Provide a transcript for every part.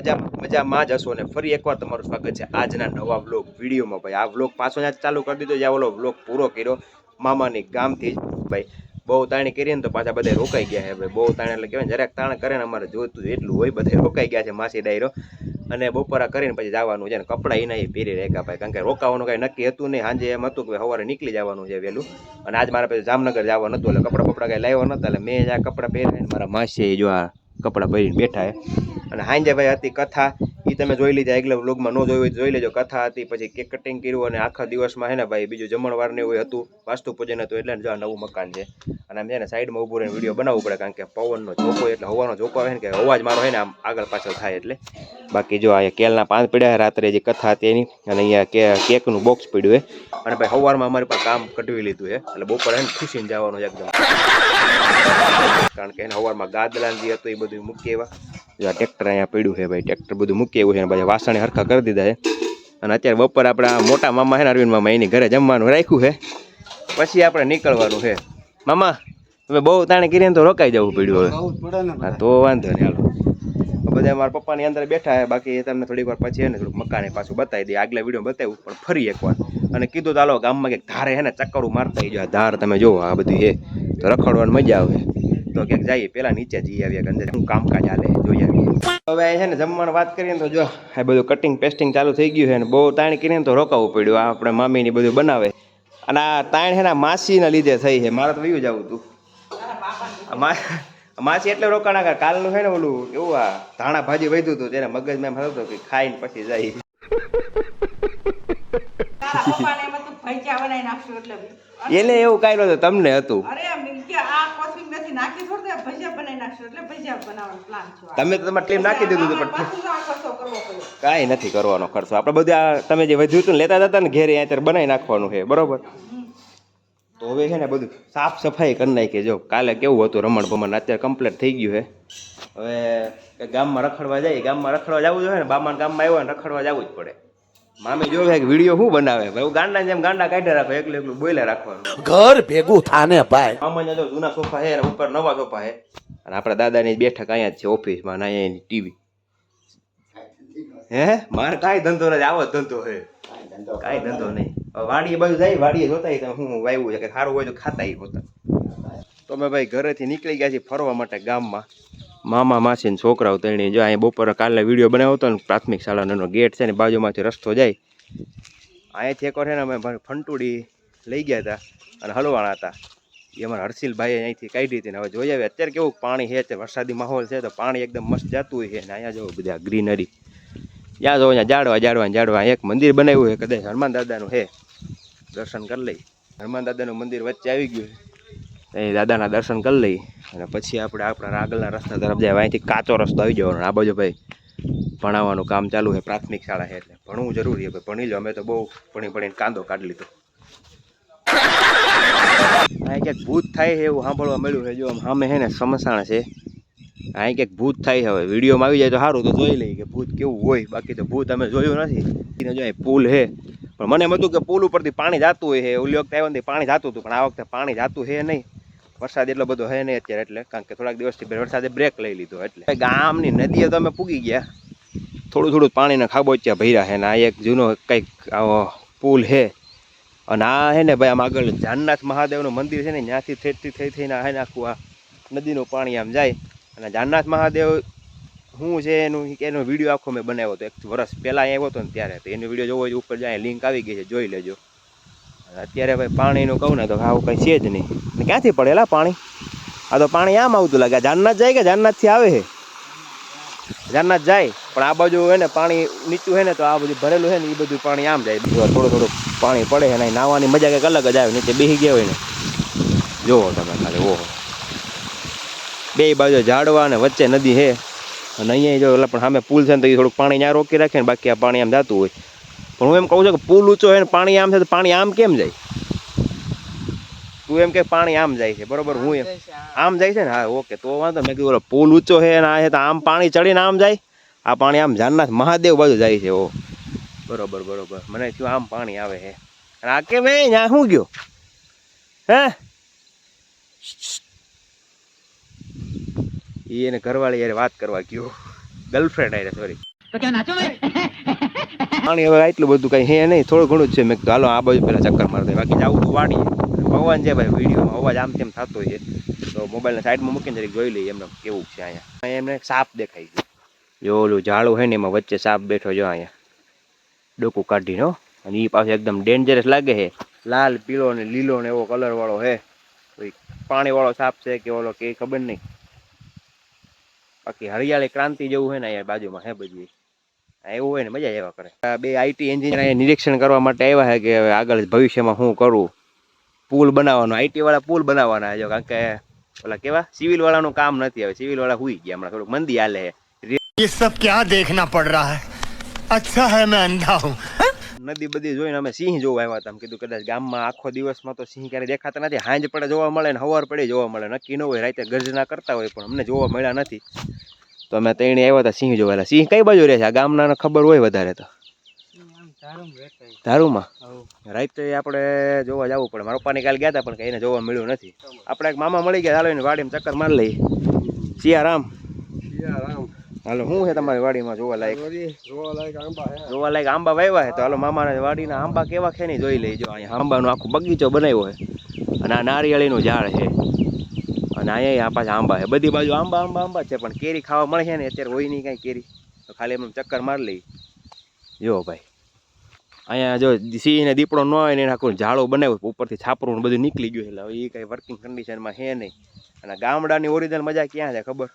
મજા મજામાં જ હશો અને ફરી એકવાર તમારું સ્વાગત છે આજના નવા વ્લોગ વિડીયોમાં. ભાઈ, આ વ્લોગ પાછો જ ચાલુ કરી દીધો જ્યાં ઓલો વ્લોગ પૂરો કર્યો મામાની ગામથી જ. ભાઈ, બહુ તાણી કરીએ ને તો પાછા બધા રોકાઈ ગયા છે. ભાઈ બહુ તાણ એટલે કહેવાય જરાક તાણ કરે ને અમારે જોઈતું એટલું હોય, બધા રોકાઈ ગયા છે માસી ડાયરો. અને બપોરા કરીને પછી જવાનું છે ને, કપડાં એના એ પહેરી રેખા ભાઈ. કારણ કે રોકાવાનું કાંઈ નક્કી હતું નહીં. સાંજે એમ હતું કે સવારે નીકળી જવાનું છે વહેલું. અને આજ મારા પછી જામનગર જવાનું હતું એટલે કપડાં બપડા કાંઈ લાવ્યા નતા એટલે મેં જ આ કપડાં પહેર્યા મારા માસીએ જો આ કપડાં પહેરીને બેઠા છે અને હાંજે ભાઈ હતી કથા એ તમે જોઈ લીધા એટલે વ્લોગમાં ન જોયું જોઈ લેજો. કથા હતી, પછી કેક કટિંગ કર્યું અને આખા દિવસમાં હે ને ભાઈ, બીજું જમણવાર ને એવું હતું, વાસ્તુ પૂજન હતું, એટલે જો આ નવું મકાન છે. અને આમ છે ને સાઈડમાં ઊભું રહીને વીડિયો બનાવવું પડે, કારણ કે પવનનો ઝોકો એટલે હવાનો ઝોકો આવે ને કે અવાજ મારો હોય ને આમ આગળ પાછળ થાય એટલે. બાકી જો આ કેલના પાન પડ્યા રાત્રે, જે કથા હતી એની, અને અહીંયા કે કેકનું બોક્સ પડ્યું હે અને ભાઈ સવારમાં અમારી પાસે કામ કઢવી લીધું હે એટલે બપોરે એને ખુશીને જવાનું એકદમ. કારણ કે એને સવારમાં ગાદલાન જે હતું, એ બધું મૂકી એવા જો આ ટ્રેક્ટર અહીંયા પડ્યું છે ભાઈ ટ્રેક્ટર બધું મૂકી એવું છે પછી વાસણે હરખા કરી દીધા છે. અને અત્યારે બપોર આપણા મોટા મામા છે ને અરવિંદ મામા એની ઘરે જમવાનું રાખ્યું છે. પછી આપણે નીકળવાનું છે. મામા તમે બહુ તાણે કરીને તો રોકાઈ જવું પડ્યું હવે. હા તો વાંધો નહીં હાલો. બધા મારા પપ્પાની અંદર બેઠા છે બાકી તમને થોડીક વાર પછી એને થોડુંક મકાને પાછું બતાવી દઈએ આગલા વીડિયો બતાવ્યું પણ ફરી એકવાર. અને કીધું ચાલો ગામમાં કંઈક ધારે છે ને ચક્કરું મારતા જો આ ધાર તમે જુઓ આ બધું એ તો રખડવાની મજા આવે. તો ક્યાંક જઈએ પેલા નીચે જઈએ આવીએ કે અંદર શું કામકાજ હાલે જોઈએ હવે. છે ને જમવાની વાત કરીએ તો જો આ બધું કટિંગ પેસ્ટિંગ ચાલુ થઈ ગયું છે ને બહુ તાણ કરીને તો રોકાવું પડ્યું આ આપણે મામીની બધું બનાવે. અને આ તાણ છે ને માસીના લીધે થઈ છે મારે તો વયું જવું હતું માસી એટલે રોકાણા કે કાલનું છે ને ઓલું એવું આ ધાણા ભાજી વધ્યું હતું તેને મગજમાં એમ હતું કે ખાઈને પછી જાય. ભજીયા બનાવી નાખશું એટલે એને એવું કાંઈ નહોતું તમને હતું. અરે આ કોથમીર મેથી નાખી થોડ ભજીયા બનાવી નાખશું એટલે ભજીયા બનાવવાનો પ્લાન છે તમે તો તમારે ટીમ નાખી દીધું હતું પણ કાંઈ નથી કરવાનો ખર્ચો. આપણે બધું આ તમે જે વધ્યું હતું લેતા હતા ને ઘેરે અહીંયા બનાવી નાખવાનું છે બરોબર? તો હવે છે ને બધું સાફ સફાઈ કરી નાખીએ. જો કાલે કેવું હતું રમણ ભમણ અત્યારે કમ્પ્લીટ થઈ ગયું છે. હવે ગામમાં રખડવા જાય ગામમાં રખડવા જવું જોઈએ ને બામાન ગામમાં આવ્યો ને રખડવા જવું જ પડે. મામી જોવે કે વીડિયો શું બનાવે? ભાઈ ગાંડા જેમ ગાંડા કાઢી રાખો એકલું એકલું બોલે રાખવાનું. ઘર ભેગું થાને ભાઈ. મામાના જો જૂના સોફા છે ને ઉપર નવા સોફા છે. અને આપણા દાદાની બેઠક અહીંયા જ છે ઓફિસમાં ને અહીંયા એની ટીવી. હે? મારે કાંઈ ધંધો નથી આવો ધંધો છે. કાંઈ ધંધો નહીં. વાડીએ બાજુ જાય વાડીએ જોતા હોય તો હું વાવ્યું છે કે સારું હોય તો ખાતા હોતા તો અમે ભાઈ ઘરેથી નીકળી ગયા છીએ ફરવા માટે ગામમાં. મામા માસી ને છોકરાઓ તેણી જો અહીંયા બપોરે કાલે વીડિયો બનાવ્યો હતો ને, પ્રાથમિક શાળાનો ગેટ છે ને, બાજુમાંથી રસ્તો જાય. અહીંયાથી એકવાર છે ને અમે ફંટુડી લઈ ગયા હતા અને હલવાણા હતા. એ અમારા હર્ષિલભાઈએ અહીંથી કાઢી હતી ને હવે જોઈ હવે અત્યારે કેવું પાણી છે તે વરસાદી માહોલ છે, તો પાણી એકદમ મસ્ત જતું હોય છે ને, અહીંયા જો બધા ગ્રીનરી. ત્યાં જો અહીંયા જાડવા જાડવા જાડવા એક મંદિર બનાવ્યું છે, કદાચ હનુમાન દાદાનું છે. દર્શન કરી લઈ હનુમાન દાદાનું મંદિર વચ્ચે આવી ગયું એ દાદાના દર્શન કરી લઈ અને પછી આપણે આપણા આગળના રસ્તા તરફ જાય, અહીંથી કાચો રસ્તો આવી જવાનો. આ બાજુ ભાઈ ભણાવવાનું કામ ચાલુ છે, પ્રાથમિક શાળા છે એટલે. ભણવું જરૂરી છે ભણી લો અમે તો બહુ ભણી ભણીને કાંદો કાઢી લીધો. અહીં ક્યાંક ભૂત થાય છે એવું સાંભળવા મળ્યું છે, જો આમ સામે છે ને સમસાણ છે. અહીં ક્યાંક ભૂત થાય હવે વિડીયોમાં આવી જાય તો સારું, તો જોઈ લઈએ કે ભૂત કેવું હોય. બાકી તો ભૂત અમે જોયું નથી. જો પુલ છે. પણ મને એમ હતું કે પુલ ઉપરથી પાણી જાતું હોય છે. ઓલી વખતે આવ્યો પાણી જાતું હતું, પણ આ વખતે પાણી જાતું છે નહીં. વરસાદ એટલો બધો છે નહીં અત્યારે એટલે, કારણ કે થોડાક દિવસથી વરસાદે બ્રેક લઈ લીધો એટલે. ગામની નદીએ તો અમે પૂગી ગયા. થોડું થોડું પાણીના ખાબોચ્યા ભર્યા છે ને આ એક જૂનો કંઈક આવો પુલ છે અને આ છે ને ભાઈ આમ આગળ જાનનાથ મહાદેવનું મંદિર છે ને, ત્યાંથી થેટથી થઈ થઈને આ નાખું આ નદીનું પાણી આમ જાય. અને જાનનાથ મહાદેવ શું છે એનું, એનો વીડિયો આખો મેં બનાવ્યો હતો. એક વર્ષ પહેલાં આવ્યો હતો ને ત્યારે. તો એનો વીડિયો જોવો ઉપર જાય લિંક આવી ગઈ છે, જોઈ લેજો. અત્યારે ભાઈ પાણીનું કહું ને તો આવું કંઈ છે જ નહીં. ક્યાંથી પડેલા પાણી? આ તો પાણી આમ આવતું લાગે. જાનનાથ જાય કે જાનનાથથી આવે છે? જાનનાથ જાય, પણ આ બાજુ હે ને પાણી નીચું છે ને તો આ બધું ભરેલું છે ને એ બધું પાણી આમ જાય. થોડું થોડું પાણી પડે છે ને નાવાની મજા કંઈક અલગ જ આવે. નીચે બેસી ગયા હોય ને. જોવો તમે ખાલી, ઓહો. બે બાજુ ઝાડવા અને વચ્ચે નદી છે અને અહીંયા જો એટલે પણ સામે પુલ છે ને તો એ થોડુંક પાણી ત્યાં રોકી રાખે ને બાકી આ પાણી આમ જતું હોય. પણ હું એમ કહું છું કે પુલ ઊંચો હોય ને પાણી આમ છે તો પાણી આમ કેમ જાય? તું એમ કે પાણી આમ જાય છે, બરોબર? હું એમ. આમ જાય છે ને? હા, ઓકે, તો વાંધો મેં કીધું પુલ ઊંચો છે ને આ છે તો આમ પાણી ચડીને આમ જાય? આ પાણી આમ જાનનાથ મહાદેવ બાજુ જાય છે, ઓ. બરોબર બરોબર. મને થયું આમ પાણી આવે છે. આ કેમ એ ત્યાં શું ગયો? હે? એને ઘરવાળી યાર વાત કરવા ગયો. ગર્લફ્રેન્ડ આરે સોરી તો ક્યાં નાચો પાણી હવે આટલું બધું કંઈ હે નહીં, થોડું ઘણું જ છે. મેં કીધું, હાલો, આ બાજુ પેલા ચક્કર મારતા બાકી આવું તો વાડીએ. ભગવાન છે ભાઈ, વિડીયોમાં અવાજ આમ તેમ થતો છે. તો મોબાઈલને સાઈડમાં મૂકીને જરીક જોઈ લઈએ એમને કેવું છે અહીંયા. એમને સાપ દેખાય છે. જો ઓલું ઝાડું હોય ને, એમાં વચ્ચે સાપ બેઠો જો અહીંયા. ડોકું કાઢીને અને એ પાછો એકદમ ડેન્જરસ લાગે છે. લાલ, પીળો ને લીલો ને એવો કલર વાળો હે કોઈ પાણી સાપ છે કે ઓલો કે ખબર નહીં. બાકી હરિયાળી ક્રાંતિ જેવું હોય ને અહીંયા બાજુમાં, હે બધી. હા, એવું હોય ને મજા જ આવ્યા કરે આ બે આઈટી એન્જિનિયર અહીંયા નિરીક્ષણ કરવા માટે આવ્યા છે કે હવે આગળ ભવિષ્યમાં શું કરું પુલ બનાવવાનો આઈટી વાળા પુલ બનાવવાના છે જો કારણ કે ઓલા કેવા સિવિલ વાળાનું કામ નથી હવે સિવિલ વાળા હુઈ ગયા હમણાં થોડુંક મંદી હાલે છે ये सब क्या देखना पड़ रहा है अच्छा है मैं अंधा हूँ નદી બધી જોઈને અમે સિંહ જોવા આવ્યા હતા અમે કીધું કદાચ ગામમાં આખો દિવસમાં તો સિંહ ક્યારે દેખાતા નથી હાંજ પડે જોવા મળે ને હવાર પડે જોવા મળે નક્કી ન હોય રાતે ગર્જના કરતા હોય પણ અમને જોવા મળ્યા નથી તો અમે તઈને આવ્યા હતા સિંહ જોવાલા સિંહ કઈ બાજુ રહે છે? આ ગામના ખબર હોય વધારે તો. ધારુમાં? રાતે આપણે જોવા જવું પડે. મારા પપ્પાની કાલે ગયા હતા પણ એને જોવા મળ્યું નથી. આપણે એક મામા મળી ગયા ચાલો એને વાડીમાં ચક્કર મારી લઈએ. સિયારામ હાલો શું છે તમારી વાડીમાં જોવા લાયક? જોવા લાયક આંબા વાવ્યા છે તો હાલો મામાના વાડીના આંબા કેવા છે ને જોઈ લેજો. અહીંયા આંબાનો આખો બગીચો બનાવ્યો છે અને આ નારિયેળીનું ઝાડ છે અને અહીંયા આ પાછા આંબા છે. બધી બાજુ આંબા આંબા આંબા છે. પણ કેરી ખાવા મળે છે ને, અત્યારે હોય નહીં કાંઈ કેરી. તો ખાલી એમ ચક્કર મારી લઈ જો ભાઈ. અહીંયા જો સિંહને દીપડો ન હોય ને એને આખું ઝાડો બનાવ્યું ઉપરથી છાપરું બધું નીકળી ગયું એટલે હવે એ કાંઈ વર્કિંગ કન્ડિશનમાં છે નહીં. અને ગામડાની ઓરિજિનલ મજા ક્યાં છે ખબર?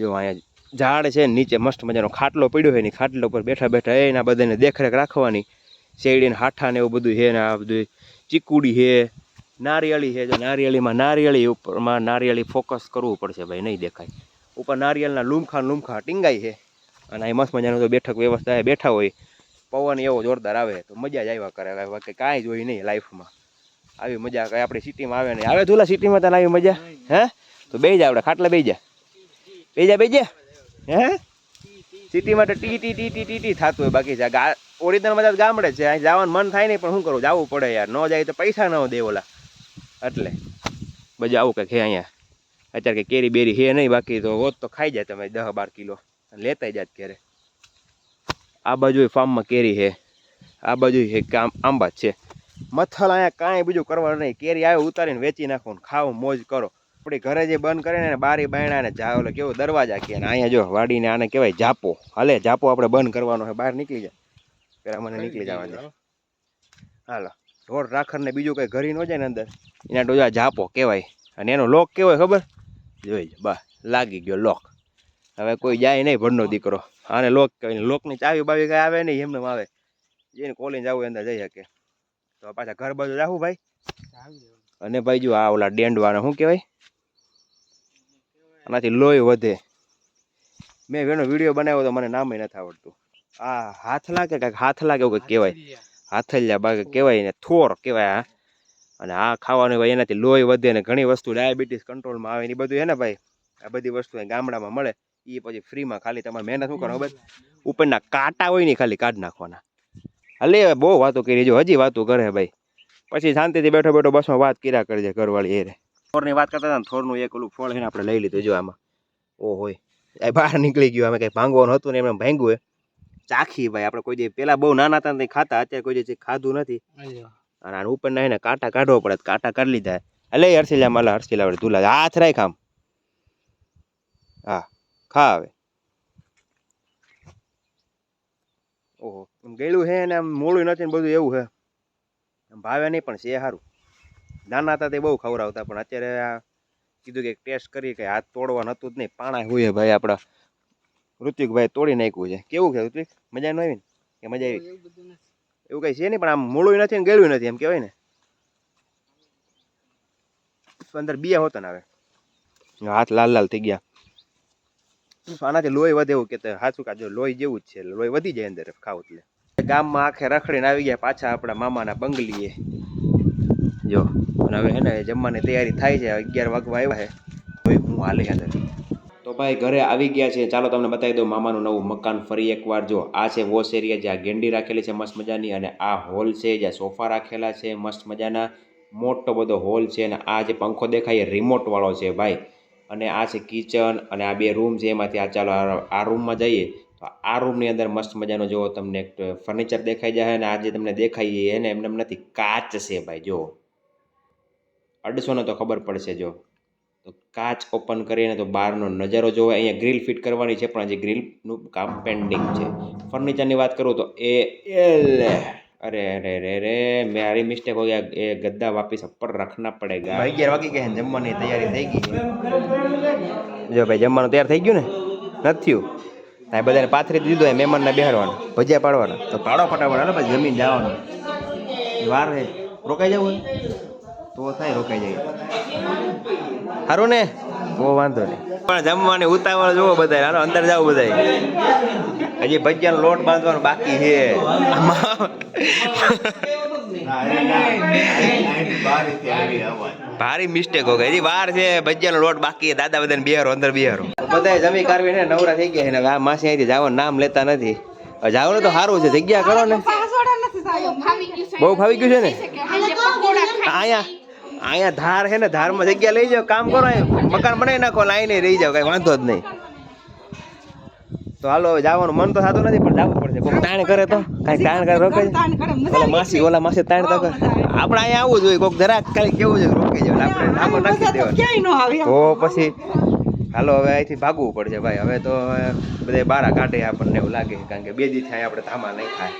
જો અહીંયા ઝાડ છે નીચે મસ્ત મજાનો ખાટલો પડ્યો હોય ને ખાટલો ખાટલા ઉપર બેઠા બેઠા એના બધાને દેખરેખ રાખવાની. શેરડીને હાઠા ને એવું બધું છે ને, આ બધું ચીકુડી છે. નારિયેળી છે જો નારિયેળીમાં નારિયેળી ઉપરમાં નારિયેળી ફોકસ કરવું પડશે ભાઈ, નહીં દેખાય. ઉપર નારિયેળના લૂમખા લૂમખા ટીંગાય છે. અને અહીં મસ્ત મજાનું તો બેઠક વ્યવસ્થા બેઠા હોય, પવન એવો જોરદાર આવે, તો મજા જ આવ્યા કરે. બાકી કાંઈ જોઈ નહીં લાઈફમાં આવી મજા કાંઈ આપણી સિટીમાં આવે નહીં. આવે તુલા સિટીમાં તને આવી મજા? હે? તો બે જા આપણે, ખાટલા બે જા. બે જા બે જા. હે? સિટીમાં તો ટી ટી ટી ટી ટી ટી થતું હોય બાકી ઓરિજિનલ મજા ગામડે છે. અહીં જવાનું મન થાય નહીં, પણ શું કરું? જવું પડે યાર. ન જાય તો પૈસા ન દે ઓલા. એટલે બજા આવું કંઈક હે અહીંયા. અત્યારે કે કેરી બેરી હે નહીં, બાકી તો હોત તો ખાઈ જાય તમે દહ બાર કિલો. અને લેતા જાત ક્યારે આ બાજુ ફાર્મમાં કેરી છે. આ બાજુ છે કામ આંબા છે. મથલ અહીંયા કાંઈ બીજું કરવાનું નહીં. કેરી આવે ઉતારીને વેચી નાખો ખાઓ, મોજ કરો. આપણે ઘરે જે બંધ કરીને ને બારી બાયણા ને જા, ઓલો કેવો દરવાજા કે અહીંયા જો વાડીને આને કહેવાય જાપો. હાલે, જાપો આપણે બંધ કરવાનો છે, બહાર નીકળી જાય પેલા મને નીકળી જવા દે. હાલો. ઢોર રાખર ને બીજું કંઈ ઘરી ન જાય ને અંદર. એના ડોજા જાપો કહેવાય. અને એનો લોક કેવો હોય ખબર? જોઈ બસ લાગી ગયો લોક. હવે કોઈ જાય નહીં ભણનો દીકરો. આને લોક કહેવાય. લોકની ચાવી બાવી કાંઈ આવે નહીં એમને આવે જેને કોલેજ આવું, અંદર જઈ શકે. તો પાછા ઘર બાજુ રાખવું ભાઈ. અને ભાઈ જો આ ઓલા ડેન્ડવાના શું કહેવાય? આનાથી લોહી વધે. મેં એનો વીડિયો બનાવ્યો તો મને નામે નથી આવડતું. આ હાથલા કે કાંઈક હાથલા કે એવું કંઈક કહેવાય. હાથલિયા બાગ કહેવાય ને થોર કહેવાય, હા. અને આ ખાવાનું ભાઈ એનાથી લોહી વધે ને ઘણી વસ્તુ ડાયાબિટીસ કંટ્રોલમાં આવે ને એ બધું એને ભાઈ? આ બધી વસ્તુ ગામડામાં મળે એ પછી ફ્રીમાં ખાલી તમારે મહેનત શું કરો ખબર? ઉપરના કાંટા હોય ને ખાલી કાઢ નાખવાના. હલે બહુ વાતો કરી, જો હજી વાતો કરે ભાઈ. પછી શાંતિથી બેઠો બેઠો બસમાં વાત કર્યા કરજે ઘરવાળી એરે થોરની વાત કરતા હતા ને, થોરનું એક ઓલું ફળ છે ને આપણે લઈ લીધું જો આમાં. ઓ હોય એ બહાર નીકળી ગયું અમે કંઈ ભાંગવાનું હતું ને એમને ભાંગ્યું ચાખી ભાઈ. આપણે કોઈ દે પેલા બહુ નાના હતા ને ખાતા અત્યારે કોઈ દે ખાધું નથી. અને આને ઉપર એને કાંટા કાઢવો પડે કાંટા કાઢી લીધા. એટલે હર્ષિલા માલા હર્ષિલા વડે ધૂલા. હાથ રાખ આમ. હા ખા હવે. ઓહો ગયેલું છે ને આમ મોળું નથી ને બધું એવું છે આમ ભાવે નહીં પણ છે સારું નાના હતા તે બહુ ખવડાવતા પણ અત્યારે આ કીધું કે ટેસ્ટ કરી કે હાથ તોડવા નતું જ નહીં. પાણા હોય ભાઈ આપણા. ઋતિકભાઈ તોડી નાખ્યું છે. કેવું છે ઋત્વિક? મજા ન આવી ને કે મજા આવી? એવું કઈ છે નહીં, પણ આમ મૂળું નથી ને ગળ્યું નથી, એમ કહેવાય ને. અંદર બિયા હોતા ને હવે? હાથ લાલ લાલ થઈ ગયા. આનાથી લોહી વધે એવું કે હાથું કાજો લોહી જેવું જ છે, લોહી વધી જાય અંદર ખાવ એટલે. ગામમાં આખે રખડીને આવી ગયા પાછા આપણા મામાના બંગલીએ. જો, અને હવે એને જમવાની તૈયારી થાય છે, અગિયાર વાગવા આવ્યા છે. હું હાલે અંદર. તો ભાઈ ઘરે આવી ગયા છે. ચાલો તમને બતાવી દઉં મામાનું નવું મકાન ફરી એકવાર. જો આ છે વોશ એરિયા, જ્યાં ગેંડી રાખેલી છે મસ્ત મજાની અને આ હોલ છે, જ્યાં સોફા રાખેલા છે મસ્ત મજાના. મોટો બધો હોલ છે અને આ જે પંખો દેખાય એ રિમોટવાળો છે ભાઈ. અને આ છે કિચન અને આ બે રૂમ છે. એમાંથી આ ચાલો આ- રૂમમાં જઈએ. તો આ રૂમની અંદર મસ્ત મજાનો જો તમને ફર્નિચર દેખાઈ જાય અને આ જે તમને દેખાય એને એમને એમ નથી, કાચ છે ભાઈ, જો. અડસો ને તો ખબર પડશે, જો. તો કાચ ઓપન કરીને તો બહારનો નજારો જોવે. અહીંયા ગ્રીલ ફિટ કરવાની છે પણ હજી ગ્રીલનું કામ પેન્ડિંગ છે. ફર્નિચરની વાત કરું તો એ એલે. અરે અરે અરે અરે મારી મિસ્ટેક હો ગયા. એ ગદ્દા વાપીસ ઉપર રખના પડેગા અગિયાર વાગી ગયા જમવાની તૈયારી થઈ ગઈ જો ભાઈ જમવાનું તૈયાર થઈ ગયું ને? નથી થયું. આ બધાને પાથરી દીધું એ મહેમાનને બેહાડવાનું ભજીયા પાડવાના. તો પાડો ફટાફટ હાલો પછી જમીન જવાનું. વાર છે. રોકાઈ જવું હોય? તો થાય રોકાઈ જાય સારું ને? બહુ વાંધો નહીં. પણ જમવાની ઉતાવળ જુઓ બધા હાલો અંદર જાવ બધા હજી ભજીયાનો લોટ બાંધવાનો બાકી છે. ભારી મિસ્ટેક હો ગઈ. હજી વાર છે ભજીયાનો લોટ બાકી છે. દાદા બધાને બિહારો અંદર બિહારો. બધા જમી કારવી ને નવરા થઈ ગયા છે ને આ માસી અહીંથી જવાનું નામ લેતા નથી. જાવ ને તો સારું છે જગ્યા કરો ને. બહુ ફાવી ગયું છે ને? અહીંયા. અહીંયા ધાર છે ને ધારમાં જગ્યા લઈ જાઓ કામ કરો મકાન બનાવી નાખો લાઈને રહી જાઓ કઈ વાંધો જ નહીં. તો હાલો હવે જવાનું મન તો થતું નથી પણ જવું પડશે. કોઈક તાણ કરે તો કાંઈ તાણ કરે મજા ઓલા માસી ઓલા માસી તાણ તો કરે. આપણે અહીંયા આવવું જોઈએ કોઈક જરાક ખાલી કેવું છે રોકી જાય આપણે ધામો નાખી દેવાનું. તો પછી હાલો હવે અહીંથી ભાગવું પડશે ભાઈ. હવે તો બધે બારા કાઢે આપણને એવું લાગે કારણ કે બે દી થાય આપણે ધામા નહીં ખાય.